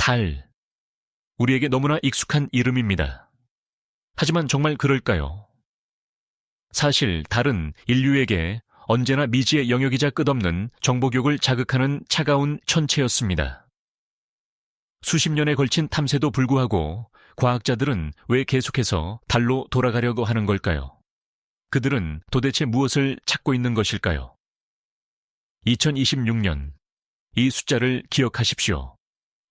달. 우리에게 너무나 익숙한 이름입니다. 하지만 정말 그럴까요? 사실 달은 인류에게 언제나 미지의 영역이자 끝없는 정보교육을 자극하는 차가운 천체였습니다. 수십 년에 걸친 탐색도 불구하고 과학자들은 왜 계속해서 달로 돌아가려고 하는 걸까요? 그들은 도대체 무엇을 찾고 있는 것일까요? 2026년 이 숫자를 기억하십시오.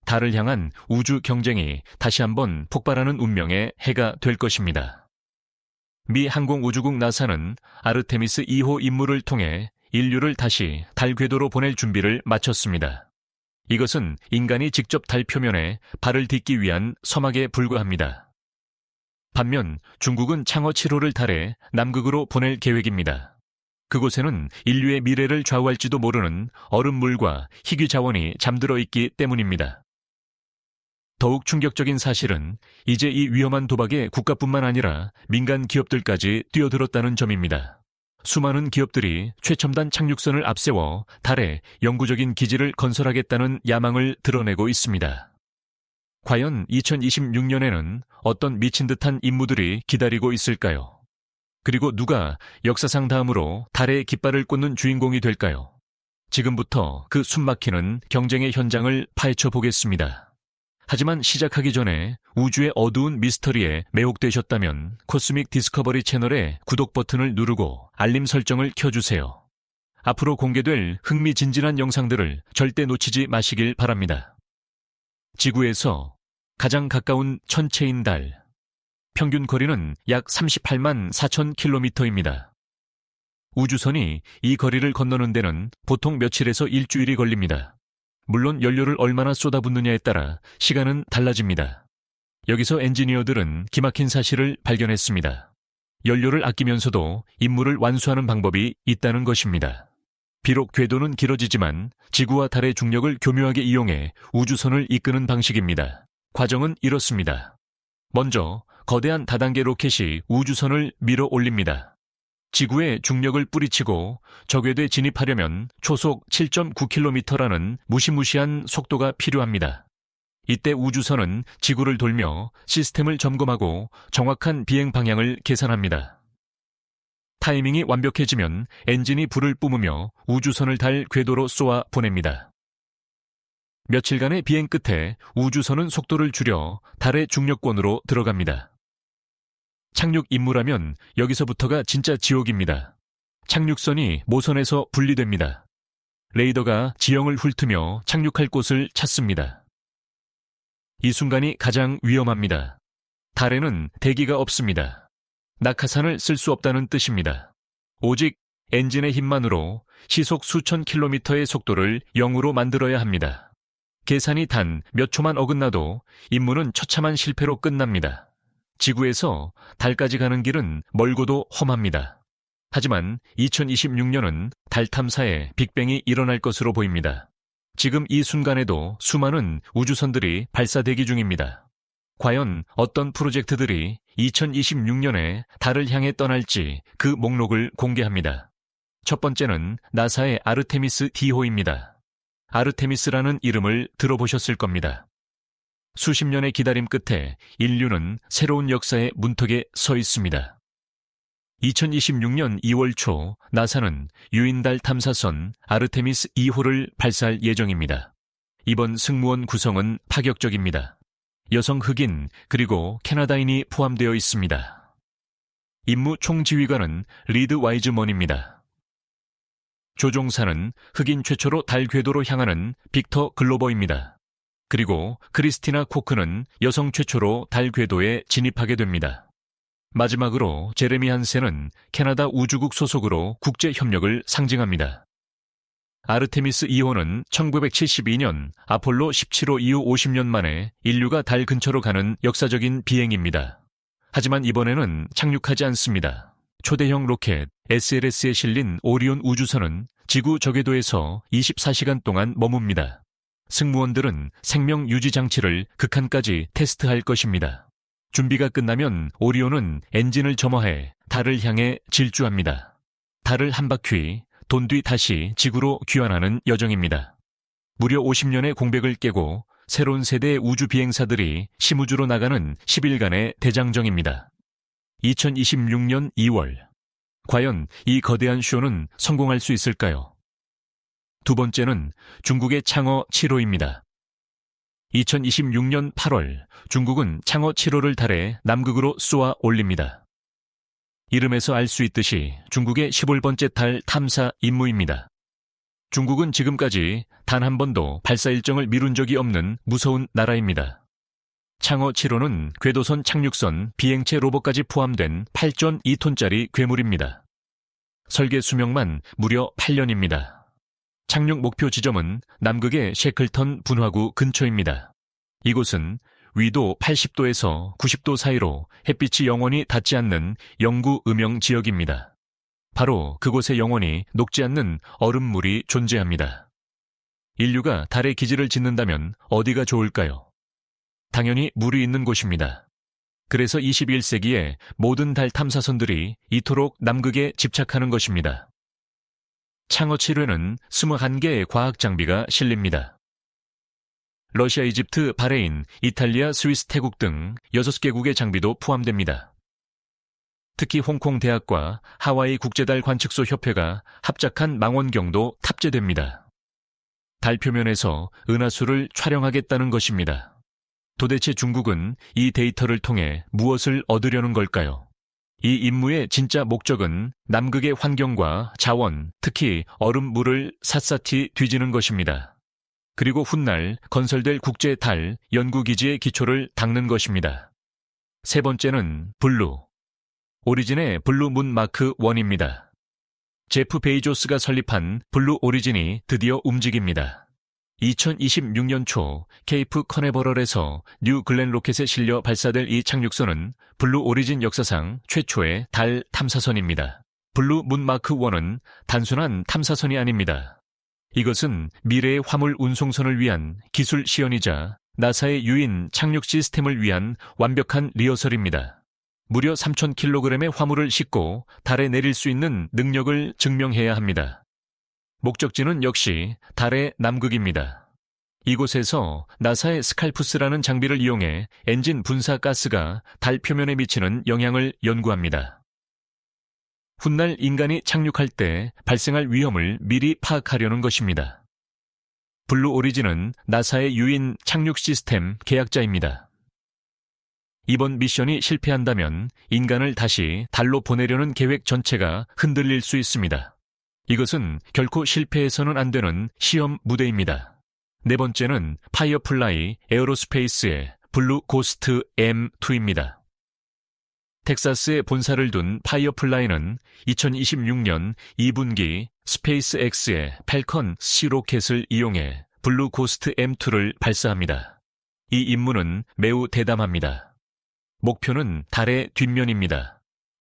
달을 향한 우주 경쟁이 다시 한번 폭발하는 운명의 해가 될 것입니다. 미 항공우주국 나사는 아르테미스 2호 임무를 통해 인류를 다시 달 궤도로 보낼 준비를 마쳤습니다. 이것은 인간이 직접 달 표면에 발을 딛기 위한 서막에 불과합니다. 반면 중국은 창어 7호를 달에 남극으로 보낼 계획입니다. 그곳에는 인류의 미래를 좌우할지도 모르는 얼음물과 희귀 자원이 잠들어 있기 때문입니다. 더욱 충격적인 사실은 이제 이 위험한 도박에 국가뿐만 아니라 민간 기업들까지 뛰어들었다는 점입니다. 수많은 기업들이 최첨단 착륙선을 앞세워 달에 영구적인 기지를 건설하겠다는 야망을 드러내고 있습니다. 과연 2026년에는 어떤 미친 듯한 임무들이 기다리고 있을까요? 그리고 누가 역사상 다음으로 달에 깃발을 꽂는 주인공이 될까요? 지금부터 그 숨막히는 경쟁의 현장을 파헤쳐 보겠습니다. 하지만 시작하기 전에 우주의 어두운 미스터리에 매혹되셨다면 코스믹 디스커버리 채널의 구독 버튼을 누르고 알림 설정을 켜주세요. 앞으로 공개될 흥미진진한 영상들을 절대 놓치지 마시길 바랍니다. 지구에서 가장 가까운 천체인 달. 평균 거리는 약 38만 4천 킬로미터입니다. 우주선이 이 거리를 건너는 데는 보통 며칠에서 일주일이 걸립니다. 물론 연료를 얼마나 쏟아붓느냐에 따라 시간은 달라집니다. 여기서 엔지니어들은 기막힌 사실을 발견했습니다. 연료를 아끼면서도 임무를 완수하는 방법이 있다는 것입니다. 비록 궤도는 길어지지만 지구와 달의 중력을 교묘하게 이용해 우주선을 이끄는 방식입니다. 과정은 이렇습니다. 먼저 거대한 다단계 로켓이 우주선을 밀어 올립니다. 지구의 중력을 뿌리치고 적외대 진입하려면 초속 7.9km라는 무시무시한 속도가 필요합니다. 이때 우주선은 지구를 돌며 시스템을 점검하고 정확한 비행 방향을 계산합니다. 타이밍이 완벽해지면 엔진이 불을 뿜으며 우주선을 달 궤도로 쏘아 보냅니다. 며칠간의 비행 끝에 우주선은 속도를 줄여 달의 중력권으로 들어갑니다. 착륙 임무라면 여기서부터가 진짜 지옥입니다. 착륙선이 모선에서 분리됩니다. 레이더가 지형을 훑으며 착륙할 곳을 찾습니다. 이 순간이 가장 위험합니다. 달에는 대기가 없습니다. 낙하산을 쓸 수 없다는 뜻입니다. 오직 엔진의 힘만으로 시속 수천 킬로미터의 속도를 0으로 만들어야 합니다. 계산이 단 몇 초만 어긋나도 임무는 처참한 실패로 끝납니다. 지구에서 달까지 가는 길은 멀고도 험합니다. 하지만 2026년은 달 탐사에 빅뱅이 일어날 것으로 보입니다. 지금 이 순간에도 수많은 우주선들이 발사 대기 중입니다. 과연 어떤 프로젝트들이 2026년에 달을 향해 떠날지 그 목록을 공개합니다. 첫 번째는 나사의 아르테미스 D호입니다. 아르테미스라는 이름을 들어보셨을 겁니다. 수십 년의 기다림 끝에 인류는 새로운 역사의 문턱에 서 있습니다. 2026년 2월 초 나사는 유인달 탐사선 아르테미스 2호를 발사할 예정입니다. 이번 승무원 구성은 파격적입니다. 여성 흑인 그리고 캐나다인이 포함되어 있습니다. 임무 총지휘관은 리드 와이즈먼입니다. 조종사는 흑인 최초로 달 궤도로 향하는 빅터 글로버입니다. 그리고 크리스티나 코크는 여성 최초로 달 궤도에 진입하게 됩니다. 마지막으로 제레미 한센은 캐나다 우주국 소속으로 국제 협력을 상징합니다. 아르테미스 2호는 1972년 아폴로 17호 이후 50년 만에 인류가 달 근처로 가는 역사적인 비행입니다. 하지만 이번에는 착륙하지 않습니다. 초대형 로켓 SLS에 실린 오리온 우주선은 지구 저궤도에서 24시간 동안 머뭅니다. 승무원들은 생명 유지 장치를 극한까지 테스트할 것입니다. 준비가 끝나면 오리온은 엔진을 점화해 달을 향해 질주합니다. 달을 한 바퀴 돈 뒤 다시 지구로 귀환하는 여정입니다. 무려 50년의 공백을 깨고 새로운 세대의 우주 비행사들이 심우주로 나가는 10일간의 대장정입니다. 2026년 2월. 과연 이 거대한 쇼는 성공할 수 있을까요? 두 번째는 중국의 창어 7호입니다. 2026년 8월 중국은 창어 7호를 달에 남극으로 쏘아 올립니다. 이름에서 알 수 있듯이 중국의 15번째 달 탐사 임무입니다. 중국은 지금까지 단 한 번도 발사 일정을 미룬 적이 없는 무서운 나라입니다. 창어 7호는 궤도선 착륙선 비행체 로봇까지 포함된 8.2톤짜리 괴물입니다. 설계 수명만 무려 8년입니다. 착륙 목표 지점은 남극의 셰클턴 분화구 근처입니다. 이곳은 위도 80도에서 90도 사이로 햇빛이 영원히 닿지 않는 영구 음영 지역입니다. 바로 그곳에 영원히 녹지 않는 얼음물이 존재합니다. 인류가 달에 기지를 짓는다면 어디가 좋을까요? 당연히 물이 있는 곳입니다. 그래서 21세기에 모든 달 탐사선들이 이토록 남극에 집착하는 것입니다. 창어 7회는 21개의 과학 장비가 실립니다. 러시아, 이집트, 바레인, 이탈리아, 스위스, 태국 등 6개국의 장비도 포함됩니다. 특히 홍콩 대학과 하와이 국제달 관측소 협회가 합작한 망원경도 탑재됩니다. 달 표면에서 은하수를 촬영하겠다는 것입니다. 도대체 중국은 이 데이터를 통해 무엇을 얻으려는 걸까요? 이 임무의 진짜 목적은 남극의 환경과 자원, 특히 얼음 물을 샅샅이 뒤지는 것입니다. 그리고 훗날 건설될 국제 달 연구기지의 기초를 닦는 것입니다. 세 번째는 블루. 오리진의 블루 문 마크 1입니다. 제프 베이조스가 설립한 블루 오리진이 드디어 움직입니다. 2026년 초 케이프 커네버럴에서 뉴 글렌 로켓에 실려 발사될 이 착륙선은 블루 오리진 역사상 최초의 달 탐사선입니다. 블루 문 마크 1은 단순한 탐사선이 아닙니다. 이것은 미래의 화물 운송선을 위한 기술 시연이자 나사의 유인 착륙 시스템을 위한 완벽한 리허설입니다. 무려 3,000kg의 화물을 싣고 달에 내릴 수 있는 능력을 증명해야 합니다. 목적지는 역시 달의 남극입니다. 이곳에서 나사의 스칼푸스라는 장비를 이용해 엔진 분사 가스가 달 표면에 미치는 영향을 연구합니다. 훗날 인간이 착륙할 때 발생할 위험을 미리 파악하려는 것입니다. 블루 오리진은 나사의 유인 착륙 시스템 계약자입니다. 이번 미션이 실패한다면 인간을 다시 달로 보내려는 계획 전체가 흔들릴 수 있습니다. 이것은 결코 실패해서는 안 되는 시험 무대입니다. 네 번째는 파이어플라이 에어로스페이스의 블루 고스트 M2입니다. 텍사스에 본사를 둔 파이어플라이는 2026년 2분기 스페이스 X의 펠컨 C 로켓을 이용해 블루 고스트 M2를 발사합니다. 이 임무는 매우 대담합니다. 목표는 달의 뒷면입니다.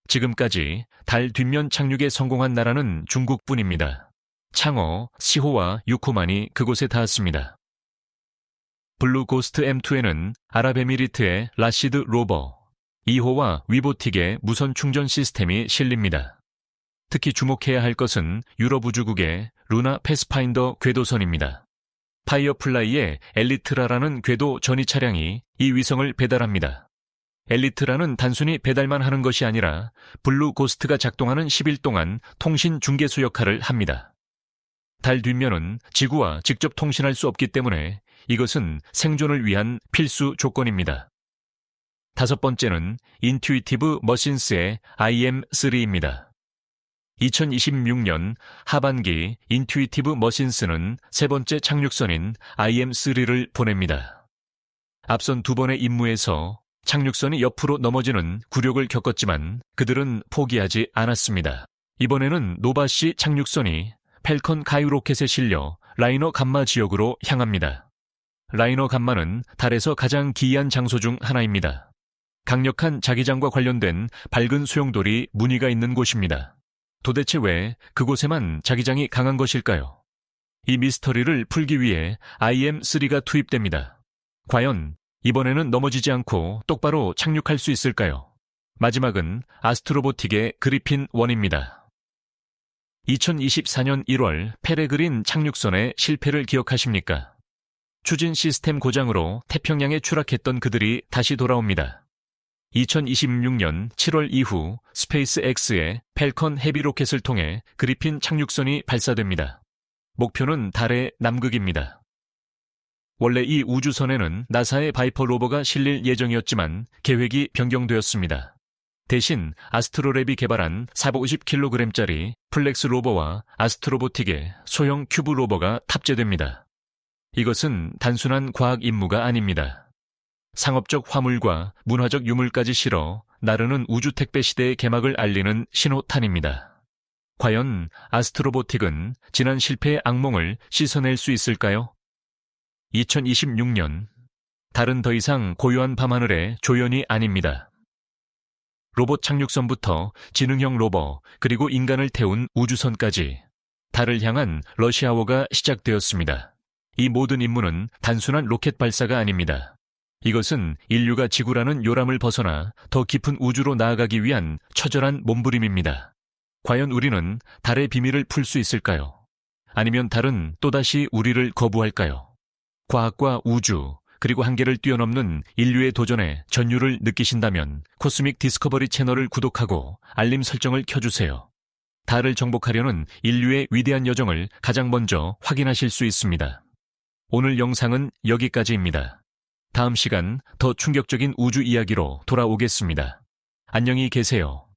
지금까지 달 뒷면 착륙에 성공한 나라는 중국뿐입니다. 창어, 시호와 6호만이 그곳에 닿았습니다. 블루 고스트 M2에는 아랍에미리트의 라시드 로버, 2호와 위보틱의 무선 충전 시스템이 실립니다. 특히 주목해야 할 것은 유럽 우주국의 루나 패스파인더 궤도선입니다. 파이어플라이의 엘리트라라는 궤도 전이 차량이 이 위성을 배달합니다. 엘리트라는 단순히 배달만 하는 것이 아니라 블루 고스트가 작동하는 10일 동안 통신 중개소 역할을 합니다. 달 뒷면은 지구와 직접 통신할 수 없기 때문에 이것은 생존을 위한 필수 조건입니다. 다섯 번째는 인투이티브 머신스의 IM3입니다. 2026년 하반기 인투이티브 머신스는 세 번째 착륙선인 IM3를 보냅니다. 앞선 두 번의 임무에서 착륙선이 옆으로 넘어지는 굴욕을 겪었지만 그들은 포기하지 않았습니다. 이번에는 노바시 착륙선이 펠컨 가유 로켓에 실려 라이너 감마 지역으로 향합니다. 라이너 감마는 달에서 가장 기이한 장소 중 하나입니다. 강력한 자기장과 관련된 밝은 소용돌이 무늬가 있는 곳입니다. 도대체 왜 그곳에만 자기장이 강한 것일까요? 이 미스터리를 풀기 위해 IM-3가 투입됩니다. 과연 이번에는 넘어지지 않고 똑바로 착륙할 수 있을까요? 마지막은 아스트로보틱의 그리핀 1입니다. 2024년 1월 페레그린 착륙선의 실패를 기억하십니까? 추진 시스템 고장으로 태평양에 추락했던 그들이 다시 돌아옵니다. 2026년 7월 이후 스페이스 X의 펠컨 헤비 로켓을 통해 그리핀 착륙선이 발사됩니다. 목표는 달의 남극입니다. 원래 이 우주선에는 나사의 바이퍼 로버가 실릴 예정이었지만 계획이 변경되었습니다. 대신 아스트로랩이 개발한 450kg짜리 플렉스 로버와 아스트로보틱의 소형 큐브 로버가 탑재됩니다. 이것은 단순한 과학 임무가 아닙니다. 상업적 화물과 문화적 유물까지 실어 나르는 우주 택배 시대의 개막을 알리는 신호탄입니다. 과연 아스트로보틱은 지난 실패의 악몽을 씻어낼 수 있을까요? 2026년 달은 더 이상 고요한 밤하늘의 조연이 아닙니다. 로봇 착륙선부터 지능형 로버 그리고 인간을 태운 우주선까지 달을 향한 러시아워가 시작되었습니다. 이 모든 임무는 단순한 로켓 발사가 아닙니다. 이것은 인류가 지구라는 요람을 벗어나 더 깊은 우주로 나아가기 위한 처절한 몸부림입니다. 과연 우리는 달의 비밀을 풀 수 있을까요? 아니면 달은 또다시 우리를 거부할까요? 과학과 우주, 그리고 한계를 뛰어넘는 인류의 도전에 전율을 느끼신다면 코스믹 디스커버리 채널을 구독하고 알림 설정을 켜주세요. 달을 정복하려는 인류의 위대한 여정을 가장 먼저 확인하실 수 있습니다. 오늘 영상은 여기까지입니다. 다음 시간 더 충격적인 우주 이야기로 돌아오겠습니다. 안녕히 계세요.